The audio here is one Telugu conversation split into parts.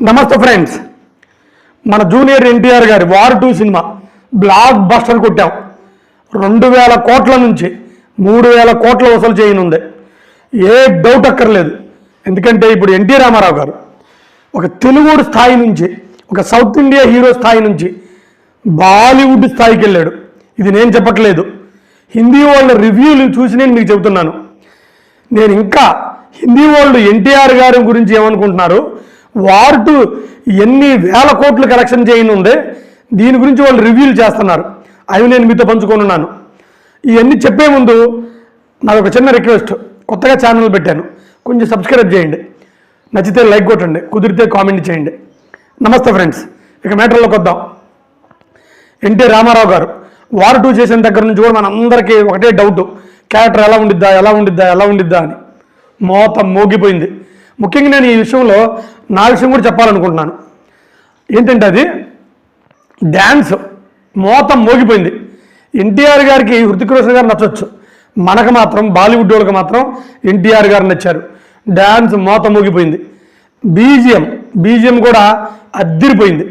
నమస్తే ఫ్రెండ్స్. మన జూనియర్ ఎన్టీఆర్ గారి war two cinema blockbuster కొట్టాం. రెండు వేల కోట్ల నుంచి మూడు వేల కోట్ల వసూలు చేయనుంది. ఏ డౌట్ అక్కర్లేదు. ఎందుకంటే ఇప్పుడు ఎన్టీ రామారావు గారు ఒక తెలుగుడు స్థాయి నుంచి ఒక సౌత్ ఇండియా హీరో స్థాయి నుంచి బాలీవుడ్ స్థాయికి వెళ్ళాడు. ఇది నేను చెప్పట్లేదు. హిందీ వాళ్ళ రివ్యూలు చూసి నేను మీకు చెబుతున్నాను. నేను ఇంకా హిందీ వాళ్ళు ఎన్టీఆర్ గారి గురించి ఏమనుకుంటున్నారు? వార్డు ఎన్ని వేల కోట్లు కలెక్షన్ చేయనుండే దీని గురించి వాళ్ళు రివ్యూలు చేస్తున్నారు. అవి నేను మీతో పంచుకోనున్నాను. ఇవన్నీ చెప్పే ముందు నాకు ఒక చిన్న రిక్వెస్ట్. కొత్తగా ఛానల్ పెట్టాను. కొంచెం సబ్స్క్రైబ్ చేయండి. నచ్చితే లైక్ కొట్టండి. కుదిరితే కామెంట్ చేయండి. నమస్తే ఫ్రెండ్స్. ఇక మ్యాటర్లోకి వద్దాం. ఎన్టీ రామారావు గారు వార్ టూ చేసిన దగ్గర నుంచి కూడా మనందరికీ ఒకటే డౌట్ క్యారెక్టర్ ఎలా ఉండిద్దా ఎలా ఉండిద్దా ఎలా ఉండిద్దా అని. మోత మోగిపోయింది. ముఖ్యంగా నేను ఈ విషయంలో నా విషయం కూడా చెప్పాలనుకుంటున్నాను. ఏంటంటే అది డ్యాన్స్ మోతం మోగిపోయింది. ఎన్టీఆర్ గారికి హృతిక్ రోషన్ గారు నచ్చవచ్చు మనకు మాత్రం బాలీవుడ్ వాళ్ళకి మాత్రం ఎన్టీఆర్ గారు నచ్చారు. డ్యాన్స్ మోత మోగిపోయింది. బీజిఎం బీజిఎం కూడా అద్దిరిపోయింది.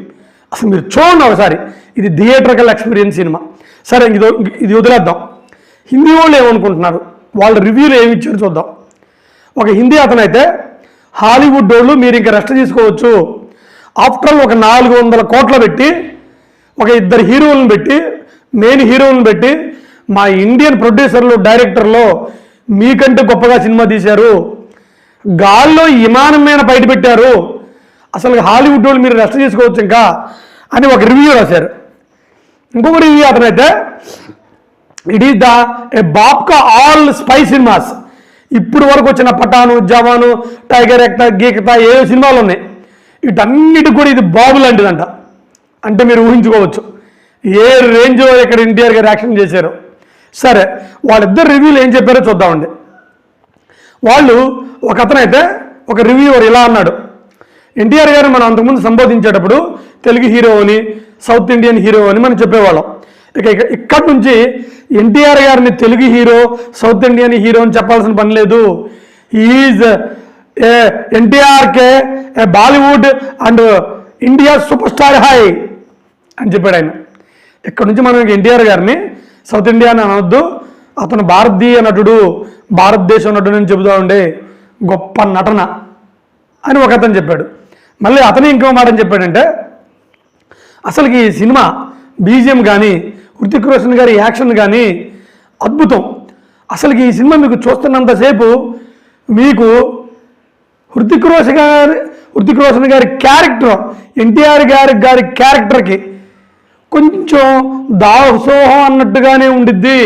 అసలు మీరు చూడండి ఒకసారి ఇది థియేటర్కల్ ఎక్స్పీరియన్స్ సినిమా. సరే ఇది ఇది వదిలేద్దాం. హిందీ వాళ్ళు ఏమనుకుంటున్నారు? వాళ్ళ రివ్యూలు ఏమి ఇచ్చారు చూద్దాం. ఒక హిందీ అతనైతే హాలీవుడ్ వాళ్ళు మీరు ఇంకా రెస్ట్ తీసుకోవచ్చు. ఆఫ్టర్ ఒక నాలుగు వందల కోట్లు పెట్టి ఒక ఇద్దరు హీరోలను పెట్టి మెయిన్ హీరోలను పెట్టి మా ఇండియన్ ప్రొడ్యూసర్లు డైరెక్టర్లు మీకంటే గొప్పగా సినిమా తీశారు. గాల్లో విమానం మీద బయట పెట్టారు. అసలు హాలీవుడ్ వాళ్ళు మీరు రెస్ట్ చేసుకోవచ్చు ఇంకా అని ఒక రివ్యూ రాశారు. ఇంకొక రివ్యూ అతనైతే ఇట్ ఈస్ ద ఏ బాప్కా ఆల్ స్పై సినిమాస్ ఇప్పుడు వరకు వచ్చిన పటాను జవాను టైగర్ ఎక్త గీకత ఏ సినిమాలు ఉన్నాయి? వీటన్నిటికి కూడా ఇది బాబు లాంటిదంట. అంటే మీరు ఊహించుకోవచ్చు. ఏ రేంజ్ ఇక్కడ ఎన్టీఆర్ గారు యాక్షన్ చేశారు. సరే వాళ్ళిద్దరు రివ్యూలు ఏం చెప్పారో చూద్దామండి. వాళ్ళు ఒక అతనైతే ఒక రివ్యూవర్ ఇలా అన్నాడు. ఎన్టీఆర్ గారు మనం అంతకుముందు సంబోధించేటప్పుడు తెలుగు హీరో అని సౌత్ ఇండియన్ హీరో అని మనం చెప్పేవాళ్ళం. ఇక ఇక ఇక్కడి నుంచి ఎన్టీఆర్ గారిని Telugu hero south Indian hero అని చెప్పాల్సిన పని లేదు. ఈజ్ ఏ ఎన్టీఆర్కే ఏ Bollywood and India super star హాయ్ అని చెప్పాడు ఆయన. ఇక్కడ నుంచి మనం ఎన్టీఆర్ గారిని సౌత్ ఇండియా అని అనవద్దు అతను భారతీయ నటుడు భారతదేశం నటుడు అని చెబుతా ఉండే గొప్ప నటన అని ఒక అతను చెప్పాడు. మళ్ళీ అతను ఇంకో మాట అని చెప్పాడంటే అసలుకి ఈ సినిమా బీజిఎం కానీ హృతిక్ రోషన్ గారి యాక్షన్ కానీ అద్భుతం. అసలుకి ఈ సినిమా మీకు చూస్తున్నంతసేపు మీకు హృతిక్ రోషన్ గారి హృతిక్ రోషన్ గారి క్యారెక్టర్ ఎన్టీఆర్ గారి గారి క్యారెక్టర్కి కొంచెం దాసోహం అన్నట్టుగానే ఉండిద్ది.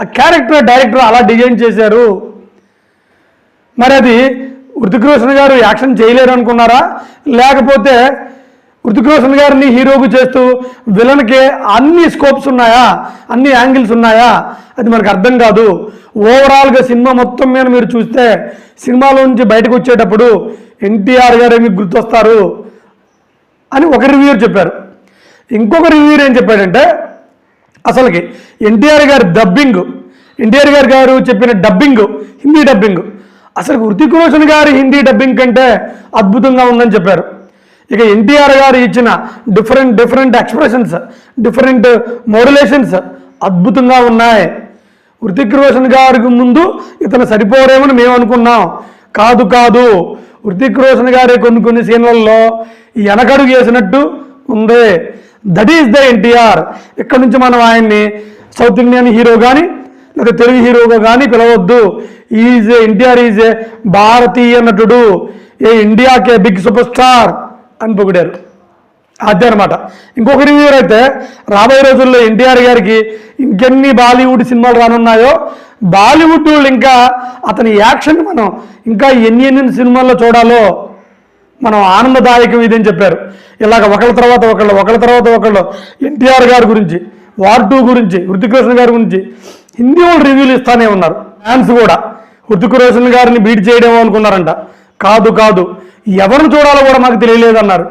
ఆ క్యారెక్టర్ డైరెక్టర్ అలా డిజైన్ చేశారు. మరి అది హృతిక్ రోషన్ గారు యాక్షన్ చేయలేరు అనుకున్నారా? లేకపోతే హృతిక్ రోషన్ గారిని హీరోకు చేస్తూ విలన్కి అన్ని స్కోప్స్ ఉన్నాయా? అన్ని యాంగిల్స్ ఉన్నాయా? అది మనకు అర్థం కాదు. ఓవరాల్గా సినిమా మొత్తం మీద మీరు చూస్తే సినిమాలోంచి బయటకు వచ్చేటప్పుడు ఎన్టీఆర్ గారే మీకు గుర్తొస్తారు? అని ఒక రివ్యూర్ చెప్పారు. ఇంకొక రివ్యూర్ ఏం చెప్పాడంటే అసలుకి ఎన్టీఆర్ గారి డబ్బింగ్ ఎన్టీఆర్ గారు గారు చెప్పిన డబ్బింగ్ హిందీ డబ్బింగ్ అసలు హృతిక్ రోషన్ గారి హిందీ డబ్బింగ్ కంటే అద్భుతంగా ఉందని చెప్పారు. ఇక ఎన్టీఆర్ గారు ఇచ్చిన different different expressions different modulations అద్భుతంగా ఉన్నాయి. హృతిక్ రోషన్ గారికి ముందు ఇతను సరిపోరేమని మేము అనుకున్నాం. కాదు కాదు. హృతిక్ రోషన్ గారి కొన్ని కొన్ని సీన్లలో వెనకడుగు వేసినట్టు ఉంది. దట్ ఈస్ ద ఎన్టీఆర్ ఇక్కడ నుంచి మనం ఆయన్ని సౌత్ ఇండియన్ హీరో కానీ లేదా తెలుగు హీరోగా కానీ పిలవద్దు. ఈజ్ ఎన్టీఆర్ ఈజ్ ఏ భారతీయ నటుడు. ఏ ఇండియాకే బిగ్ సూపర్ స్టార్ అని పొగిడారు. అదే అనమాట ఇంకొక రివ్యూర్ అయితే రాబోయే రోజుల్లో ఎన్టీఆర్ గారికి ఇంకెన్ని బాలీవుడ్ సినిమాలు రానున్నాయో బాలీవుడ్ వాళ్ళు ఇంకా అతని యాక్షన్ మనం ఇంకా ఎన్ని ఎన్ని సినిమాల్లో చూడాలో మనం ఆనందదాయకం ఇదని చెప్పారు. ఇలాగ ఒకళ్ళ తర్వాత ఒకళ్ళు ఒకళ్ళ తర్వాత ఒకళ్ళు ఎన్టీఆర్ గారి గురించి వార్ టూ గురించి హృతిక్ రోషన్ గారి గురించి హిందీ వాళ్ళు రివ్యూలు ఇస్తానే ఉన్నారు. ఫ్యాన్స్ కూడా హృతిక్ రోషన్ గారిని బీట్ చేయడం అనుకున్నారంట. కాదు కాదు ఎవరు చూడాలో కూడా మాకు తెలియలేదన్నారు.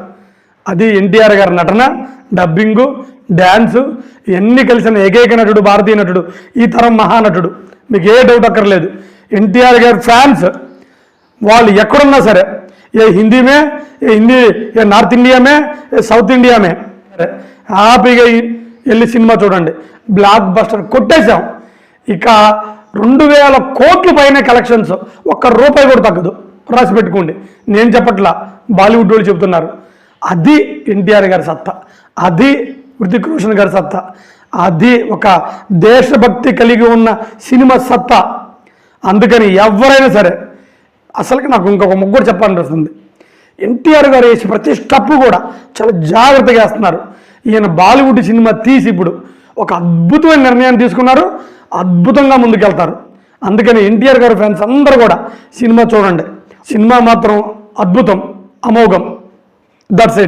అది ఎన్టీఆర్ గారి నటన డబ్బింగు డ్యాన్సు ఇవన్నీ కలిసిన ఏకైక నటుడు భారతీయ నటుడు ఈ తరం మహానటుడు. మీకు ఏ డౌట్ అక్కర్లేదు. ఎన్టీఆర్ గారి ఫ్యాన్స్ వాళ్ళు ఎక్కడున్నా సరే ఏ హిందీమే ఏ హిందీ ఏ నార్త్ ఇండియామే ఏ సౌత్ ఇండియామే సరే హ్యాపీగా వెళ్ళి సినిమా చూడండి. బ్లాక్ బస్టర్ కొట్టేశాం. ఇక రెండు వేల కోట్ల పైన కలెక్షన్స్. ఒక్క రూపాయి కూడా తగ్గదు. రాసి పెట్టుకోండి. నేను చెప్పట్లా. బాలీవుడ్ వాళ్ళు చెబుతున్నారు. అది ఎన్టీఆర్ గారి సత్తా. అది హృతిక్ రోషన్ గారి సత్తా. అది ఒక దేశభక్తి కలిగి ఉన్న సినిమా సత్తా. అందుకని ఎవరైనా సరే అసలుకి నాకు ఇంకొక ముగ్గురు చెప్పాలనిపిస్తుంది ఎన్టీఆర్ గారు వేసి ప్రతి స్టెప్ కూడా చాలా జాగ్రత్తగా వేస్తున్నారు. ఈయన బాలీవుడ్ సినిమా తీసి ఇప్పుడు ఒక అద్భుతమైన నిర్ణయాన్ని తీసుకున్నారు. అద్భుతంగా ముందుకెళ్తారు. అందుకని ఎన్టీఆర్ గారు ఫ్యాన్స్ అందరూ కూడా సినిమా చూడండి. సినిమా మాత్రం అద్భుతం అమోఘం. That's it